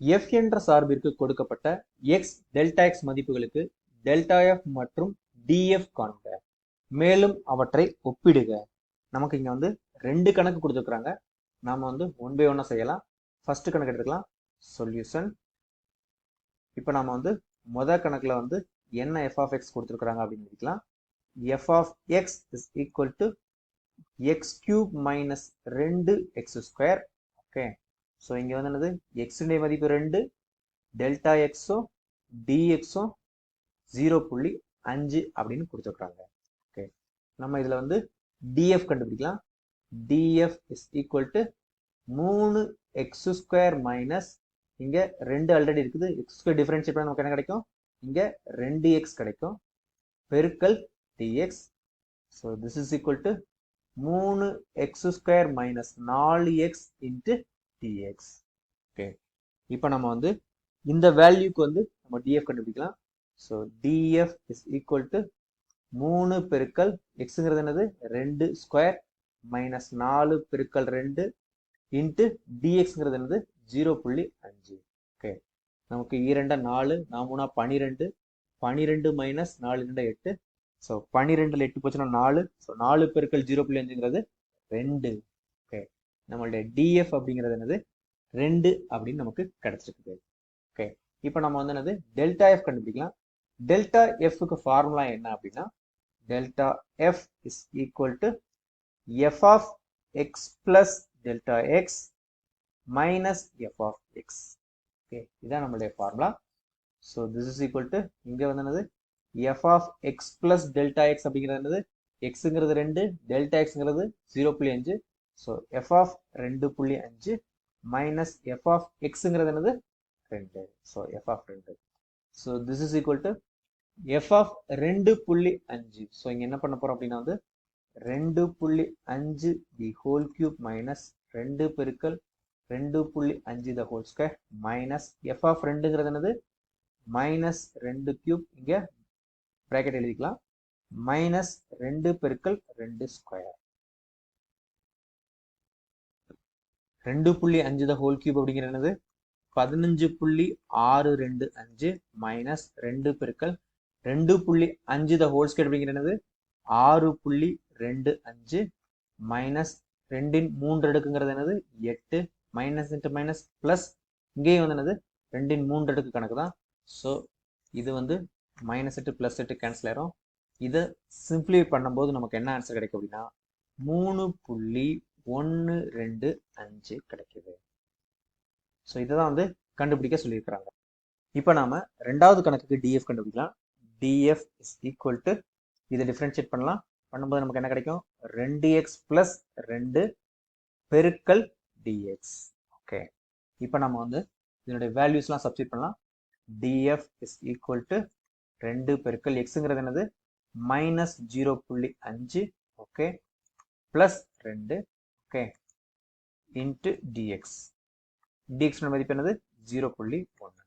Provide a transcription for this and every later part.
F என்ற சார்பிற்கு கொடுக்கப்பட்ட எக்ஸ் டெல்டா எக்ஸ் மதிப்புகளுக்கு டெல்டா எஃப் மற்றும் டிஎஃப் காண்க மேலும் அவற்றை ஒப்பிடுக. நமக்கு இங்கே வந்து ரெண்டு கணக்கு கொடுத்துருக்குறாங்க. நாம் வந்து ஒன் பை ஒன்னாக செய்யலாம். ஃபஸ்ட்டு கணக்கு எடுத்துக்கலாம். சொல்யூஷன் இப்போ நாம் வந்து முத கணக்கில் வந்து என்ன எஃப் ஆஃப் எக்ஸ் கொடுத்துருக்குறாங்க அப்படின்னு எடுக்கலாம். F of X is equal to X cube minus ரெண்டு எக்ஸ் ஸ்கொயர் ஓகே ஸோ இங்கே வந்து என்னது? எக்ஸுடைய மதிப்பு ரெண்டு டெல்டா எக்ஸோ டிஎக்ஸோ ஜீரோ புள்ளி அஞ்சு அப்படின்னு கொடுத்துருக்குறாங்க ஓகே நம்ம இதில் வந்து டிஎஃப் கண்டுபிடிக்கலாம். டிஎஃப் இஸ் ஈக்குவல் டு மூணு எக்ஸ் ஸ்கொயர் மைனஸ் இங்கே ரெண்டு ஆல்ரெடி இருக்குது. எக்ஸ் ஸ்கொயர் டிஃபரன்ஷியேட் பண்ண நமக்கு என்ன கிடைக்கும்? இங்கே ரெண்டு எக்ஸ் கிடைக்கும். பெருக்கல் DX so this is equal to மூணு எக்ஸ் ஸ்கொயர் மைனஸ் நாலு எக்ஸ் இன்ட்டு டிஎக்ஸ் ஓகே இப்போ நம்ம வந்து இந்த வேல்யூக்கு வந்து நம்ம டிஎஃப் கண்டுபிடிக்கலாம். So DF is equal to மூணு பெருக்கல் எக்ஸுங்கிறது என்னது? ரெண்டு ஸ்கொயர் மைனஸ் நாலு பெருக்கல் ரெண்டு இன்ட்டு டிஎக்ஸுங்கிறது என்னது? ஜீரோ புள்ளி அஞ்சு. ஓகே நமக்கு இரண்டா நாலு நாமூனா பனிரெண்டு. பனிரெண்டு மைனஸ் நாலு ரெண்டு எட்டு. ஸோ பனிரெண்டில் எட்டு போச்சுன்னா நாலு. ஸோ நாலு பெருக்கள் ஜீரோ புள்ளி அஞ்சுங்கிறது ரெண்டு. நம்மளுடைய டிஎஃப் அப்படிங்கிறது என்னது? ரெண்டு அப்படின்னு நமக்கு கிடைச்சிருக்குது. ஓகே இப்போ நம்ம வந்து என்னது? டெல்டா எஃப் கண்டுபிடிக்கலாம். டெல்டா எஃப்க்கு ஃபார்முலா என்ன அப்படின்னா delta F is equal to F of X plus delta X minus F of X okay இதான் நம்மளுடைய formula so this is equal to இங்கே வந்து என்னது? F of X plus delta X அப்படிங்கிறது என்னது? எக்ஸுங்கிறது ரெண்டு டெல்டா எக்ஸுங்கிறது ஜீரோ புள்ளி அஞ்சு ஸோ எஃப் ஆஃப் ரெண்டு புள்ளி அஞ்சு மைனஸ் எஃப் ஆஃப் எக்ஸுங்கிறது என்னது? ரெண்டு. ஸோ எஃப் ஆஃப் ரெண்டு. So this is equal to F of ரெண்டு புள்ளி அஞ்சு. ஸோ இங்கே என்ன பண்ண போகிறோம் அப்படின்னா வந்து ரெண்டு புள்ளி அஞ்சு தி ஹோல் கியூப் மைனஸ் ரெண்டு பெருக்கல் ரெண்டு புள்ளி அஞ்சு the whole square minus F of ரெண்டுங்கிறது என்னது? மைனஸ் ரெண்டு கியூப் இங்கே ப்ராக்கெட் எழுதிக்கலாம். மைனஸ் ரெண்டு பெருக்கல் ரெண்டு ஸ்கொயர் ரெண்டு புள்ளி அஞ்சு த ஹோல் கியூப் அப்படிங்கிறது என்னது? பதினஞ்சு புள்ளி ஆறு ரெண்டு அஞ்சு மைனஸ் ரெண்டு பெருக்கல் ரெண்டு புள்ளி அஞ்சு த ஹோல் ஸ்கொயர் அப்படிங்கிறது என்னது? ஆறு புள்ளி ரெண்டு அஞ்சு மைனஸ் ரெண்டின் மூன்று அடுக்குங்கிறது என்னது? எட்டு மைனஸ் இன்ட்டு மைனஸ் ப்ளஸ் இங்கேயும் வந்து என்னது? ரெண்டின் மூன்று அடுக்கு கணக்கு தான். ஸோ இது வந்து மைனஸ் எட்டு ப்ளஸ் எட்டு கேன்சல் ஆயிரும். இதை சிம்பிளிஃபை பண்ணும்போது நமக்கு என்ன ஆன்சர் கிடைக்கும் அப்படின்னா மூணு புள்ளி ஒன்று ரெண்டு அஞ்சு கிடைக்குது. ஸோ இதை தான் வந்து கண்டுபிடிக்க சொல்லியிருக்கிறாங்க. இப்போ நாம் ரெண்டாவது கணக்குக்கு டிஎஃப் கண்டுபிடிக்கலாம். டிஎஃப் இஸ் ஈக்குவல் டு இதை டிஃப்ரென்ஷியேட் பண்ணலாம். பண்ணும்போது நமக்கு என்ன கிடைக்கும்? ரெண்டு எக்ஸ் ப்ளஸ் ரெண்டு பெருக்கல் டிஎக்ஸ் ஓகே இப்போ நம்ம வந்து இதனுடைய வேல்யூஸ்லாம் சப்ஸ்டிட் பண்ணலாம். D f is equal to ரெண்டு பெருக்கல் எக்ஸுங்கிறது என்னது? மைனஸ் ஜீரோ புள்ளி அஞ்சு. ஓகே ப்ளஸ் ரெண்டு ஓகே இன்ட்டு டிஎக்ஸ் டிஎக்ஸ் மதிப்பு என்னது? ஜீரோ புள்ளி ஒன்று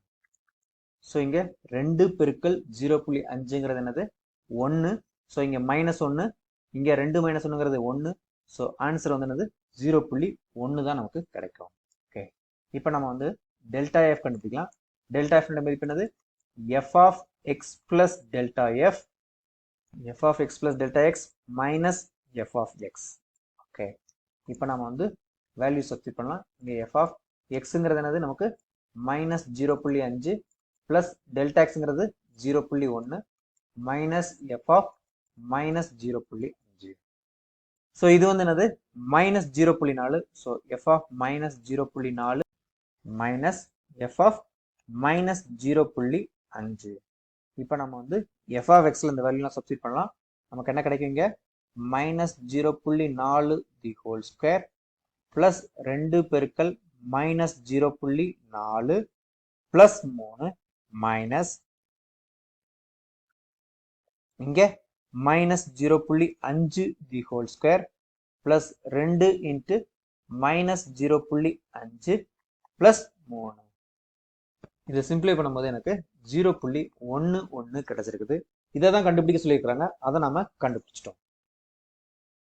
ஸோ இங்கே ரெண்டு பெருக்கள் ஜீரோ புள்ளி அஞ்சுங்கிறது என்னது? ஒன்று ஸோ இங்கே மைனஸ் ஒன்று இங்கே ரெண்டு மைனஸ் ஒன்றுங்கிறது ஒன்று ஸோ ஆன்சர் வந்து என்னது? ஜீரோ புள்ளி ஒன்று தான் நமக்கு கிடைக்கும். ஓகே இப்போ நம்ம வந்து டெல்டா எஃப் கண்டுபிடிக்கலாம். டெல்டா எஃப் மதிப்பு என்னது? F of X plus delta F F of X plus delta X minus F of X இப்போ நம்ம வந்து வேல்யூ சப்ஸ்டிட் பண்ணலாம். இங்கே எஃப் ஆஃப் எக்ஸுங்கிறது என்னது? நமக்கு மைனஸ் ஜீரோ புள்ளி அஞ்சு ப்ளஸ் டெல்டா எக்ஸுங்கிறது ஜீரோ புள்ளி ஒன்று minus F of minus zero புள்ளி அஞ்சு. ஸோ இது வந்து என்னது? மைனஸ் ஜீரோ புள்ளி நாலு. So F of minus zero புள்ளி நாலு minus F of minus zero புள்ளி அஞ்சு. இப்போ நம்ம வந்து எஃப் ஆஃப் எக்ஸில் இந்த வேல்யூலாம் சப்ஸ்டிட் பண்ணலாம். நமக்கு என்ன கிடைக்குங்க மைனஸ் ஜீரோ புள்ளி நாலு தி ஹோல் ஸ்கொயர் ப்ளஸ் ரெண்டு பெருக்கல் மைனஸ் ஜீரோ புள்ளி நாலு ப்ளஸ் மூணு மைனஸ் இங்கே மைனஸ் ஜீரோ புள்ளி அஞ்சு தி ஹோல் ஸ்கொயர் ப்ளஸ் ரெண்டு இன்ட்டு மைனஸ் ஜீரோ புள்ளி அஞ்சு ப்ளஸ் மூணு. இதை சிம்பிளை பண்ணும்போது எனக்கு ஜீரோ புள்ளி ஒன்று ஒன்று கிடைச்சிருக்குது. இதை தான் கண்டுபிடிக்க சொல்லியிருக்கிறாங்க. அதை நாம கண்டுபிடிச்சிட்டோம்.